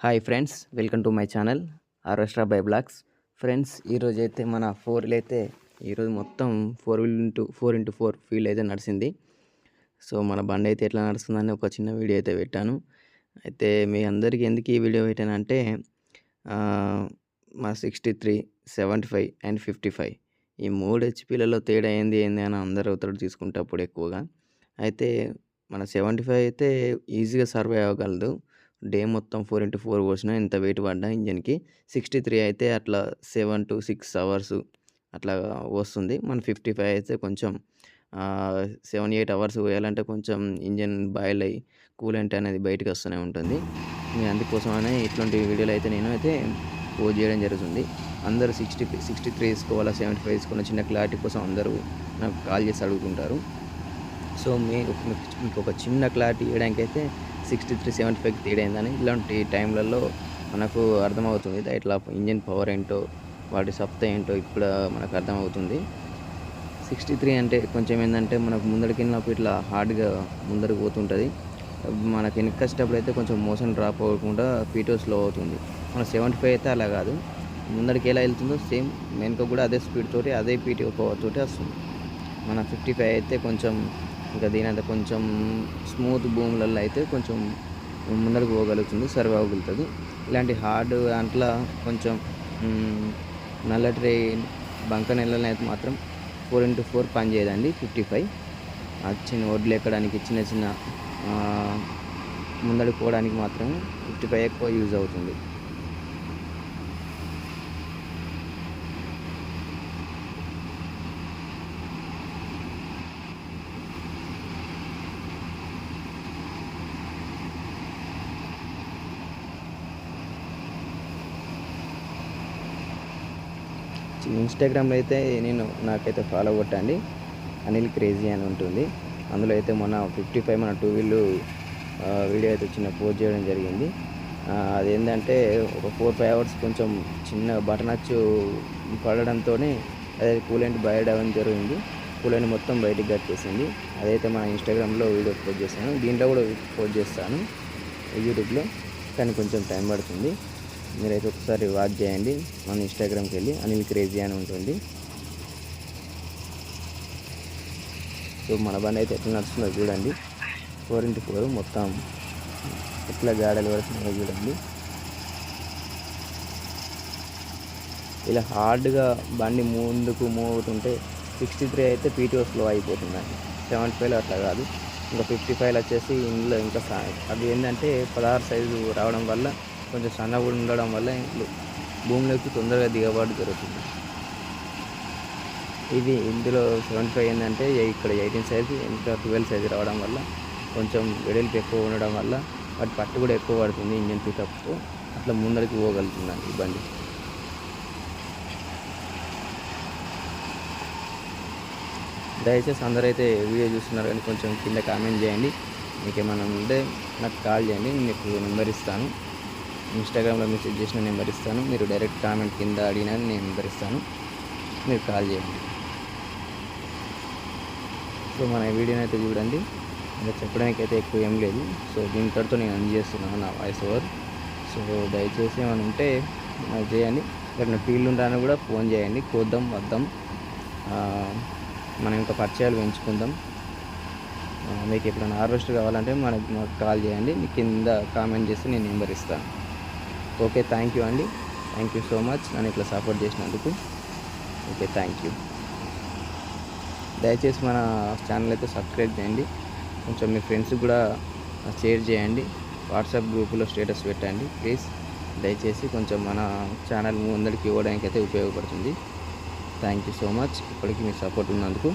Hi friends welcome to my channel ఆరోస్ట్రా by blogs friends ఈరోజు అయితే మన ఫోర్ వీల్ అయితే ఈరోజు మొత్తం four wheel into four into four wheel అయితే నడిచింది సో మన బండి అయితే ఎట్లా నడుస్తుందని ఒక చిన్న వీడియో అయితే పెట్టాను. అయితే మీ అందరికీ ఎందుకు ఈ వీడియో పెట్టానంటే మా sixty three seventy five and fifty five ఈ మూడు హెచ్పీలలో తేడా ఏంది ఏంది అని అందరూ అవుతాడు తీసుకుంటప్పుడు ఎక్కువగా. అయితే మన సెవెంటీ ఫైవ్ అయితే ఈజీగా సర్వే అవ్వగలదు. డే మొత్తం ఫోర్ ఇంటూ ఫోర్ పోసినా ఇంత వెయిట్ పడ్డా ఇంజన్కి సిక్స్టీ త్రీ అయితే అట్లా సెవెన్ టు సిక్స్ అవర్స్ అట్లా వస్తుంది. మన ఫిఫ్టీ ఫైవ్ అయితే కొంచెం సెవెన్ ఎయిట్ అవర్స్ పోయాలంటే కొంచెం ఇంజన్ బాయిల్ అయ్యి కూలెంట్ అనేది బయటకు వస్తూనే ఉంటుంది. అందుకోసమనే ఇట్లాంటి వీడియోలు అయితే నేను అయితే పోస్ట్ చేయడం జరుగుతుంది. అందరూ సిక్స్టీ సిక్స్టీ త్రీ తీసుకోవాలా సెవెంటీ ఫైవ్ తీసుకోవాలా చిన్న క్లారిటీ కోసం అందరూ నాకు కాల్ చేసి అడుగుతుంటారు. సో మీ మీకు ఒక చిన్న క్లారిటీ ఇవ్వడానికి అయితే సిక్స్టీ త్రీ సెవెంటీ ఫైవ్కి తేడైందని ఇలాంటి టైంలలో మనకు అర్థమవుతుంది. ఇట్లా ఇంజిన్ పవర్ ఏంటో వాటి సప్త ఏంటో ఇప్పుడు మనకు అర్థమవుతుంది. సిక్స్టీ త్రీ అంటే కొంచెం ఏంటంటే మనకు ముందరికి వెళ్ళినప్పుడు ఇట్లా హార్డ్గా ముందరికి పోతుంటుంది. మనకి వెనక్కి వచ్చేటప్పుడు అయితే కొంచెం మోషన్ డ్రాప్ అవ్వకుండా పీటో స్లో అవుతుంది. మన సెవెంటీ ఫైవ్ అయితే అలా కాదు. ముందరికి ఎలా వెళ్తుందో సేమ్ వెనుక కూడా అదే స్పీడ్ తోటి అదే పీటీ పవర్ తోటి వస్తుంది. మన ఫిఫ్టీ ఫైవ్ అయితే కొంచెం ఇంకా దీని అంత కొంచెం స్మూత్ భూములలో అయితే కొంచెం ముందరకు పోగలుగుతుంది సర్వ్ అవ్వగలుగుతుంది. ఇలాంటి హార్డ్ దాంట్లో కొంచెం మ్, నల్లటి బంక నెలలో అయితే మాత్రం ఫోర్ ఇంటూ ఫోర్ పని చేయదండి ఫిఫ్టీ ఫైవ్. చిన్న వడ్లు ఎక్కడానికి చిన్న చిన్న ముందడుకోవడానికి మాత్రం ఫిఫ్టీ ఫైవ్ ఎక్కువ యూజ్ అవుతుంది. ఇన్స్టాగ్రామ్లో అయితే నేను నాకైతే ఫాలో కొట్టండి. అనిల్ క్రేజీ అని ఉంటుంది. అందులో అయితే మొన్న ఫిఫ్టీ ఫైవ్ మన టూ వీలు వీడియో అయితే చిన్న పోస్ట్ చేయడం జరిగింది. అది అదేంటంటే ఒక ఫోర్ ఫైవ్ అవర్స్ కొంచెం చిన్న బటన్ అచ్చు పడడంతో అదే కూలెంట్ బయట అవ్వడం జరిగింది. కూలెంట్ మొత్తం బయటికి కట్టేసింది. అదైతే మన ఇన్స్టాగ్రామ్లో వీడియో పోస్ట్ చేశాను. దీంట్లో కూడా పోస్ట్ చేస్తాను. యూట్యూబ్లో కానీ కొంచెం టైం పడుతుంది. మీరైతే ఒకసారి వాచ్ చేయండి. మన ఇన్స్టాగ్రామ్కి వెళ్ళి అనిల్ క్రేజీ అని ఉంటుంది. సో మన బండి అయితే ఎట్లా నడుస్తుందో చూడండి. ఫోర్ ఇంటూ ఫోర్ మొత్తం ఎట్లా గాడలు పడుతున్నాయో చూడండి. ఇలా హార్డ్గా బండి ముందుకు మూవ్ అవుతుంటే సిక్స్టీ త్రీ అయితే పీటీఓ స్లో అయిపోతుందండి. సెవెంటీ ఫైవ్లో అట్లా కాదు. ఇంకా ఫిఫ్టీ ఫైవ్లో వచ్చేసి ఇందులో ఇంకా అది ఏంటంటే పదహారు సైజు రావడం వల్ల కొంచెం సన్నగా ఉండడం వల్ల ఇంట్లో భూమిలోకి తొందరగా దిగబాటు జరుగుతుంది. ఇది ఇందులో సెవెంటీ ఫైవ్ ఏంటంటే ఇక్కడ ఎయిటీన్ సైజు ఇంకా ట్వెల్వ్ సైజు రావడం వల్ల కొంచెం వెడల్పు ఎక్కువ ఉండడం వల్ల వాటి పట్టు కూడా ఎక్కువ పడుతుంది ఇంజన్ పికప్తో అట్లా ముందరికి పోగలుగుతున్నాను ఈ బండి. దయచేసి అందరైతే వీడియో చూస్తున్నారు కానీ కొంచెం కింద కామెంట్ చేయండి. మీకు ఏమైనా ఉంటే నాకు కాల్ చేయండి నేను మీకు నెంబర్ ఇస్తాను. ఇన్స్టాగ్రామ్లో మెసేజ్ చేసిన నెంబర్ ఇస్తాను. మీరు డైరెక్ట్ కామెంట్ కింద అడిగినా నేను నెంబర్ ఇస్తాను మీరు కాల్ చేయండి. సో మన వీడియోని అయితే చూడండి. ఇంకా చెప్పడానికి అయితే ఎక్కువ ఏం లేదు. సో దీంతటితో నేను అందజేస్తున్నాను చేస్తున్నాను నా వాయిస్ ఓవర్ సో దయచేసి ఏమైనా ఉంటే నాకు చేయండి. ఎక్కడైనా ఫీల్డ్ ఉంటానని కూడా ఫోన్ చేయండి. కోద్దాం వద్దాం. మనం ఇంకా పరిచయాలు పెంచుకుందాం. మీకు ఎప్పుడైనా హార్వెస్ట్ కావాలంటే మనకి మాకు కాల్ చేయండి. మీ కింద కామెంట్ చేసి నేను నెంబర్ ఇస్తాను. ఓకే థ్యాంక్ యూ అండి థ్యాంక్ యూ సో మచ్ నన్ను ఇట్లా సపోర్ట్ చేసినందుకు. ఓకే థ్యాంక్ యూ దయచేసి మన ఛానల్ అయితే సబ్స్క్రైబ్ చేయండి. కొంచెం మీ ఫ్రెండ్స్ కూడా షేర్ చేయండి. వాట్సాప్ గ్రూపులో స్టేటస్ పెట్టండి ప్లీజ్ దయచేసి కొంచెం మన ఛానల్ ముందరికి ఇవ్వడానికి అయితే ఉపయోగపడుతుంది. థ్యాంక్ యూ సో మచ్ ఇప్పటికీ మీ సపోర్ట్ ఉన్నందుకు.